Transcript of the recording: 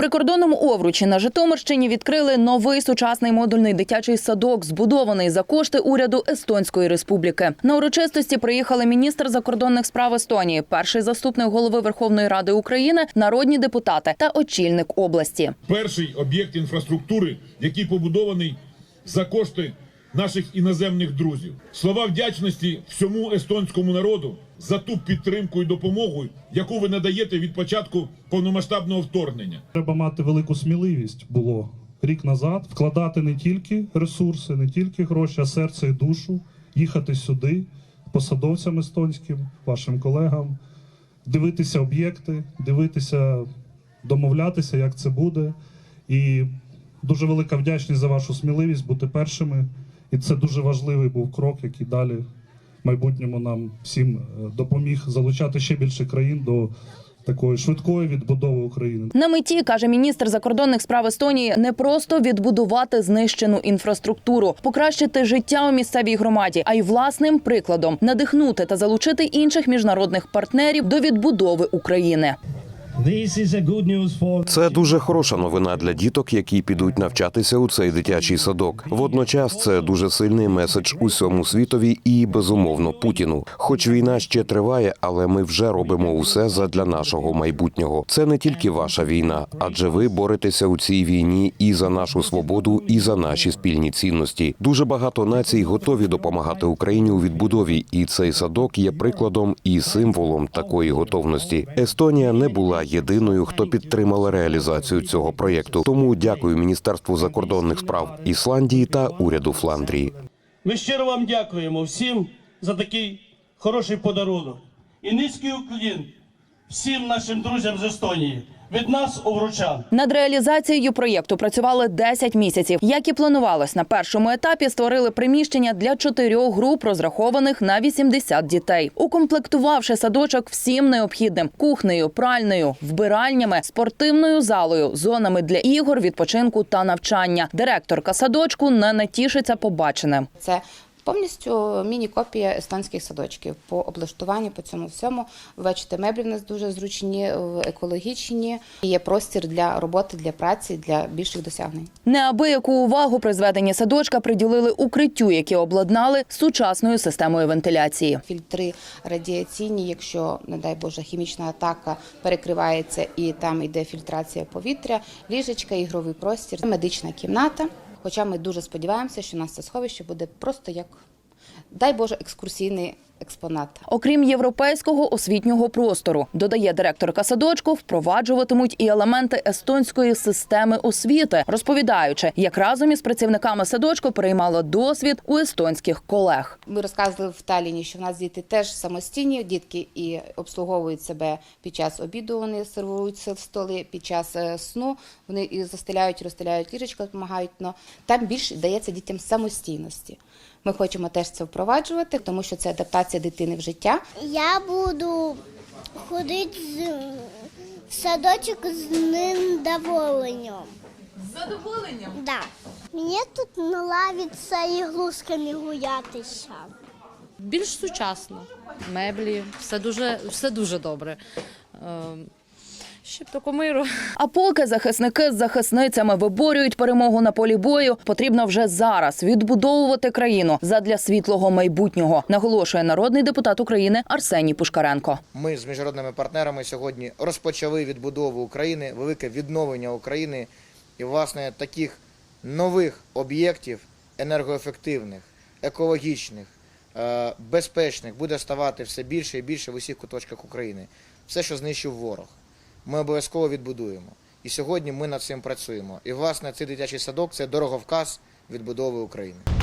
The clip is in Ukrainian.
прикордонному Овручі на Житомирщині відкрили новий сучасний модульний дитячий садок, збудований за кошти уряду Естонської республіки. На урочистості приїхали міністр закордонних справ Естонії, перший заступник голови Верховної Ради України, народні депутати та очільник області. перший об'єкт інфраструктури, який побудований за кошти наших іноземних друзів. Слова вдячності всьому естонському народу за ту підтримку і допомогу, яку ви надаєте від початку повномасштабного вторгнення. Треба мати велику сміливість було рік назад, вкладати не тільки ресурси, не тільки гроші, а серце і душу, їхати сюди посадовцям естонським, вашим колегам, дивитися об'єкти, дивитися, домовлятися, як це буде. І дуже велика вдячність за вашу сміливість бути першими. І це дуже важливий був крок, який далі майбутньому нам всім е, допоміг залучати ще більше країн до такої швидкої відбудови України. На меті каже міністр закордонних справ Естонії не просто відбудувати знищену інфраструктуру, покращити життя у місцевій громаді, а й власним прикладом надихнути та залучити інших міжнародних партнерів до відбудови України. Це дуже хороша новина для діток, які підуть навчатися у цей дитячий садок. Водночас це дуже сильний меседж усьому світові і безумовно Путіну. Хоч війна ще триває, але ми вже робимо усе задля нашого майбутнього. Це не тільки ваша війна, адже ви боретеся у цій війні і за нашу свободу, і за наші спільні цінності. Дуже багато націй готові допомагати Україні у відбудові, і цей садок є прикладом і символом такої готовності. Естонія не була єдиною, хто підтримала реалізацію цього проєкту. Тому дякую Міністерству закордонних справ Ісландії та уряду Фландрії. Ми щиро вам дякуємо всім за такий хороший подарунок. І низький уклін всім нашим друзям з Естонії від нас, овручан. Над реалізацією проєкту працювали 10 місяців. Як і планувалось, на першому етапі створили приміщення для чотирьох груп, розрахованих на 80 дітей, укомплектувавши садочок всім необхідним: кухнею, пральною, вбиральнями, спортивною залою, зонами для ігор, відпочинку та навчання. Директорка садочку не натішиться побаченим. Це повністю міні-копія естонських садочків по облаштуванню, по цьому всьому. Ви бачите, меблі в нас дуже зручні, екологічні. Є простір для роботи, для праці, для більших досягнень. Неабияку увагу при зведенні садочка приділили укриттю, яке обладнали сучасною системою вентиляції. Фільтри радіаційні, якщо, не дай Боже, хімічна атака перекривається і там йде фільтрація повітря, ліжечка, ігровий простір, медична кімната. Хоча ми дуже сподіваємося, що у нас це сховище буде просто як, дай Боже, екскурсійний експонат. Окрім європейського освітнього простору, додає директорка садочку, впроваджуватимуть і елементи естонської системи освіти, розповідаючи, як разом із працівниками садочку переймала досвід у естонських колег. Ми розказували в Таліні, що в нас діти теж самостійні, дітки і обслуговують себе під час обіду. Вони сервують столи під час е, сну. Вони і застеляють, розстеляють ліжечка, допомагають. Но там більше дається дітям самостійності. Ми хочемо теж це впроваджувати, тому що це адаптація дитини в життя. Я буду ходити з, в садочок з ним задоволенням. З задоволенням? Да. Мені тут нравиться ігрушками гулятися. більш сучасно. Меблі, все дуже, все дуже добре. Ем, Ще б таку миру. А поки захисники з захисницями виборюють перемогу на полі бою, потрібно вже зараз відбудовувати країну задля світлого майбутнього, наголошує народний депутат України Арсеній Пушкаренко. Ми з міжнародними партнерами сьогодні розпочали відбудову України, велике відновлення України і, власне, таких нових об'єктів енергоефективних, екологічних, е, безпечних буде ставати все більше і більше в усіх куточках України. Все, що знищив ворог, ми обов'язково відбудуємо. І сьогодні ми над цим працюємо. І, власне, цей дитячий садок це дороговказ відбудови України.